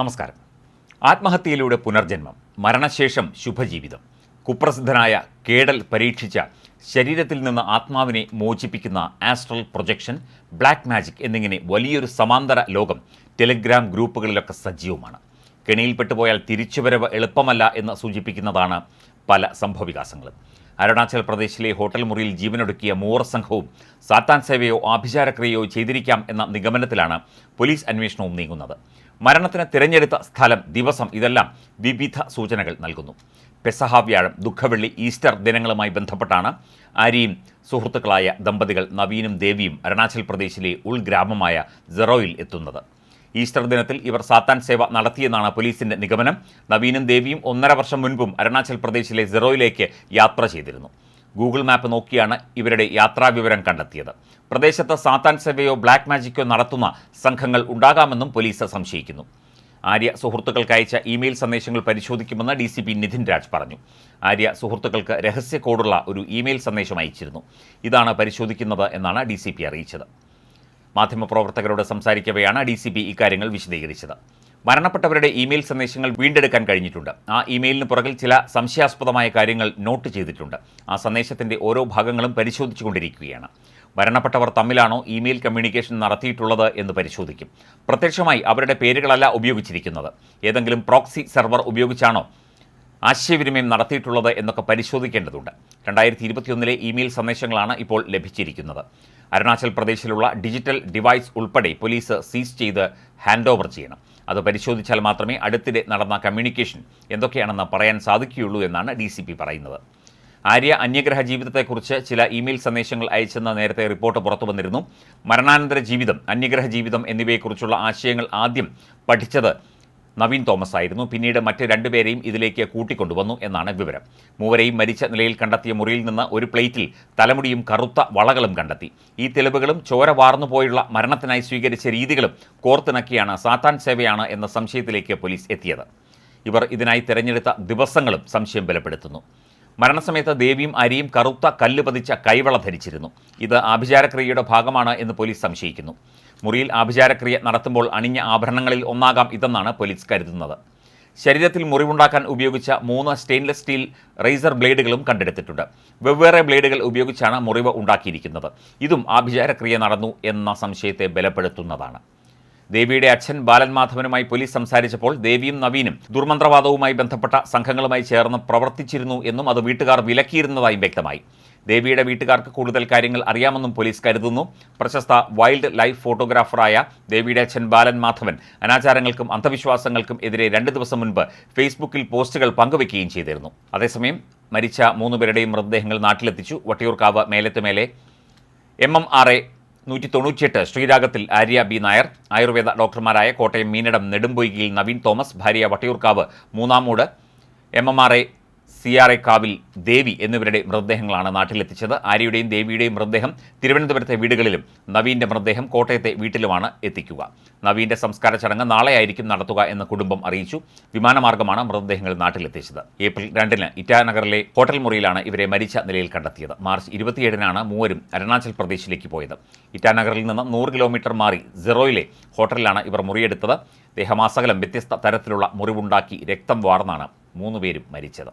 നമസ്കാരം. ആത്മഹത്യയിലൂടെ പുനർജന്മം മരണശേഷം ശുഭജീവിതം കുപ്രസിദ്ധനായ കേടൽ പരീക്ഷിച്ച ശരീരത്തിൽ നിന്ന് ആത്മാവിനെ മോചിപ്പിക്കുന്ന ആസ്ട്രൽ പ്രൊജക്ഷൻ ബ്ലാക്ക് മാജിക് എന്നിങ്ങനെ വലിയൊരു സമാന്തര ലോകം ടെലിഗ്രാം ഗ്രൂപ്പുകളിലൊക്കെ സജീവമാണ്. കെണിയിൽപ്പെട്ടുപോയാൽ തിരിച്ചുവരവ് എളുപ്പമല്ല എന്ന് സൂചിപ്പിക്കുന്നതാണ് പല സംഭവവികാസങ്ങളും. അരുണാചൽ പ്രദേശിലെ ഹോട്ടൽ മുറിയിൽ ജീവനൊടുക്കിയ മൂവർ സംഘവും സാത്താൻ സേവയോ ആഭിചാരക്രിയയോ ചെയ്തിരിക്കാം എന്ന നിഗമനത്തിലാണ് പോലീസ് അന്വേഷണവും നീങ്ങുന്നത്. മരണത്തിന് തിരഞ്ഞെടുത്ത സ്ഥലം ദിവസം ഇതെല്ലാം വിവിധ സൂചനകൾ നൽകുന്നു. പെസഹ വ്യാഴം ദുഃഖവെള്ളി ഈസ്റ്റർ ദിനങ്ങളുമായി ബന്ധപ്പെട്ടാണ് ആര്യയും സുഹൃത്തുക്കളായ ദമ്പതികൾ നവീനും ദേവിയും അരുണാചൽ പ്രദേശിലെ ഉൾഗ്രാമമായ ജെറോയിൽ എത്തുന്നത്. ഈസ്റ്റർ ദിനത്തിൽ ഇവർ സാത്താൻ സേവ നടത്തിയെന്നാണ് പോലീസിന്റെ നിഗമനം. നവീനും ദേവിയും ഒന്നര വർഷം മുൻപും അരുണാചൽ പ്രദേശിലെ സെറോയിലേക്ക് യാത്ര ചെയ്തിരുന്നു. ഗൂഗിൾ മാപ്പ് നോക്കിയാണ് ഇവരുടെ യാത്രാവിവരം കണ്ടെത്തിയത്. പ്രദേശത്ത് സാത്താൻ സേവയോ ബ്ലാക്ക് മാജിക്കോ നടത്തുന്ന സംഘങ്ങൾ ഉണ്ടാകാമെന്നും പോലീസ് സംശയിക്കുന്നു. ആര്യ സുഹൃത്തുക്കൾക്ക് അയച്ച ഇമെയിൽ സന്ദേശങ്ങൾ പരിശോധിക്കുമെന്ന് D C P Nitin Raj പറഞ്ഞു. ആര്യ സുഹൃത്തുക്കൾക്ക് രഹസ്യ കോഡുള്ള ഒരു ഇമെയിൽ സന്ദേശം അയച്ചിരുന്നു. ഇതാണ് പരിശോധിക്കുന്നത് എന്നാണ് ഡി അറിയിച്ചത്. മാധ്യമപ്രവർത്തകരോട് സംസാരിക്കവെയാണ് ഡി സി പി ഇക്കാര്യങ്ങൾ വിശദീകരിച്ചത്. മരണപ്പെട്ടവരുടെ ഇമെയിൽ സന്ദേശങ്ങൾ വീണ്ടെടുക്കാൻ കഴിഞ്ഞിട്ടുണ്ട്. ആ ഇമെയിലിന് പുറകിൽ ചില സംശയാസ്പദമായ കാര്യങ്ങൾ നോട്ട് ചെയ്തിട്ടുണ്ട്. ആ സന്ദേശത്തിന്റെ ഓരോ ഭാഗങ്ങളും പരിശോധിച്ചുകൊണ്ടിരിക്കുകയാണ്. മരണപ്പെട്ടവർ തമ്മിലാണോ ഇമെയിൽ കമ്മ്യൂണിക്കേഷൻ നടത്തിയിട്ടുള്ളത് എന്ന് പരിശോധിക്കും. പ്രത്യക്ഷമായി അവരുടെ പേരുകളല്ല ഉപയോഗിച്ചിരിക്കുന്നത്. ഏതെങ്കിലും പ്രോക്സി സെർവർ ഉപയോഗിച്ചാണോ ആശയവിനിമയം നടത്തിയിട്ടുള്ളത് എന്നൊക്കെ പരിശോധിക്കേണ്ടതുണ്ട്. രണ്ടായിരത്തി ഇരുപത്തിയൊന്നിലെ ഇമെയിൽ സന്ദേശങ്ങളാണ് ഇപ്പോൾ ലഭിച്ചിരിക്കുന്നത്. അരുണാചൽ പ്രദേശിലുള്ള ഡിജിറ്റൽ ഡിവൈസ് ഉൾപ്പെടെ പോലീസ് സീസ് ചെയ്ത് ഹാൻഡ് ഓവർ ചെയ്യണം. അത് പരിശോധിച്ചാൽ മാത്രമേ അടുത്തിടെ നടന്ന കമ്മ്യൂണിക്കേഷൻ എന്തൊക്കെയാണെന്ന് പറയാൻ സാധിക്കുകയുള്ളൂ എന്നാണ് ഡി പറയുന്നത്. ആര്യ അന്യഗ്രഹ ജീവിതത്തെക്കുറിച്ച് ചില ഇമെയിൽ സന്ദേശങ്ങൾ അയച്ചെന്ന നേരത്തെ റിപ്പോർട്ട് പുറത്തു വന്നിരുന്നു. മരണാനന്തര ജീവിതം അന്യഗ്രഹ ജീവിതം എന്നിവയെക്കുറിച്ചുള്ള ആശയങ്ങൾ ആദ്യം പഠിച്ചത് നവീൻ തോമസ് ആയിരുന്നു. പിന്നീട് മറ്റ് രണ്ടുപേരെയും ഇതിലേക്ക് കൂട്ടിക്കൊണ്ടുവന്നു എന്നാണ് വിവരം. മൂവരെയും മരിച്ച നിലയിൽ കണ്ടെത്തിയ മുറിയിൽ നിന്ന് ഒരു പ്ലേറ്റിൽ തലമുടിയും കറുത്ത വളകളും കണ്ടെത്തി. ഈ തെളിവുകളും ചോര വാർന്നുപോയുള്ള മരണത്തിനായി സ്വീകരിച്ച രീതികളും കോർത്തിണക്കിയാണ് സാത്താൻ സേവയാണ് എന്ന സംശയത്തിലേക്ക് പോലീസ് എത്തിയത്. ഇവർ ഇതിനായി തിരഞ്ഞെടുത്ത ദിവസങ്ങളും സംശയം ബലപ്പെടുത്തുന്നു. മരണസമയത്ത് ദേവിയും അരിയും കറുത്ത കല്ല് പതിച്ച കൈവള ധരിച്ചിരുന്നു. ഇത് ആഭിചാരക്രിയയുടെ ഭാഗമാണ് എന്ന് പോലീസ് സംശയിക്കുന്നു. മുറിയിൽ ആഭിചാരക്രിയ നടത്തുമ്പോൾ അണിഞ്ഞ ആഭരണങ്ങളിൽ ഒന്നാകാം ഇതെന്നാണ് പോലീസ് കരുതുന്നത്. ശരീരത്തിൽ മുറിവുണ്ടാക്കാൻ ഉപയോഗിച്ച മൂന്ന് സ്റ്റെയിൻലെസ് സ്റ്റീൽ റേസർ ബ്ലേഡുകളും കണ്ടെടുത്തിട്ടുണ്ട്. വെവ്വേറെ ബ്ലേഡുകൾ ഉപയോഗിച്ചാണ് മുറിവ് ഉണ്ടാക്കിയിരിക്കുന്നത്. ഇതും ആഭിചാരക്രിയ നടന്നു എന്ന സംശയത്തെ ബലപ്പെടുത്തുന്നതാണ്. ദേവിയുടെ അച്ഛൻ ബാലൻ മാധവനുമായി പോലീസ് സംസാരിച്ചപ്പോൾ ദേവിയും നവീനും ദുർമന്ത്രവാദവുമായി ബന്ധപ്പെട്ട സംഘങ്ങളുമായി ചേർന്ന് പ്രവർത്തിച്ചിരുന്നു എന്നും അത് വീട്ടുകാർ വിലക്കിയിരുന്നതായും വ്യക്തമായി. ദേവിയുടെ വീട്ടുകാർക്ക് കൂടുതൽ കാര്യങ്ങൾ അറിയാമെന്നും പോലീസ് കരുതുന്നു. പ്രശസ്ത വൈൽഡ് ലൈഫ് ഫോട്ടോഗ്രാഫറായ ദേവിയുടെ അച്ഛൻ ബാലൻ മാധവൻ അനാചാരങ്ങൾക്കും അന്ധവിശ്വാസങ്ങൾക്കും എതിരെ രണ്ട് ദിവസം മുൻപ് ഫേസ്ബുക്കിൽ പോസ്റ്റുകൾ പങ്കുവയ്ക്കുകയും ചെയ്തിരുന്നു. അതേസമയം മരിച്ച മൂന്നുപേരുടെയും മൃതദേഹങ്ങൾ നാട്ടിലെത്തിച്ചു. Vattiyoorkavu Melathumele M M R A നൂറ്റി തൊണ്ണൂറ്റിയെട്ട് ശ്രീരാഗത്തിൽ ആര്യ ബി നായർ ആയുർവേദ ഡോക്ടർമാരായ കോട്ടയം മീനടം നെടുമ്പൊയ്കിയിൽ നവീൻ തോമസ് ഭാര്യ Vattiyoorkavu Moonnamoodu M M R A C R A കാവിൽ ദേവി എന്നിവരുടെ മൃതദേഹങ്ങളാണ് നാട്ടിലെത്തിച്ചത്. ആര്യയുടെയും ദേവിയുടെയും മൃതദേഹം തിരുവനന്തപുരത്തെ വീടുകളിലും നവീന്റെ മൃതദേഹം കോട്ടയത്തെ വീട്ടിലുമാണ് എത്തിക്കുക. നവീന്റെ സംസ്കാര ചടങ്ങ് നാളെയായിരിക്കും നടത്തുക എന്ന് കുടുംബം അറിയിച്ചു. വിമാനമാർഗമാണ് മൃതദേഹങ്ങൾ നാട്ടിലെത്തിച്ചത്. ഏപ്രിൽ രണ്ടിന് ഇറ്റാനഗറിലെ ഹോട്ടൽ മുറിയിലാണ് ഇവരെ മരിച്ച നിലയിൽ കണ്ടെത്തിയത്. മാർച്ച് ഇരുപത്തിയേഴിനാണ് മൂവരും അരുണാചൽ പ്രദേശിലേക്ക് പോയത്. ഇറ്റാനഗറിൽ നിന്ന് നൂറ് കിലോമീറ്റർ മാറി സെറോയിലെ ഹോട്ടലിലാണ് ഇവർ മുറിയെടുത്തത്. ദേഹമാസകലം വ്യത്യസ്ത തരത്തിലുള്ള മുറിവുണ്ടാക്കി രക്തം വാർന്നാണ് മൂന്നുപേരും മരിച്ചത്.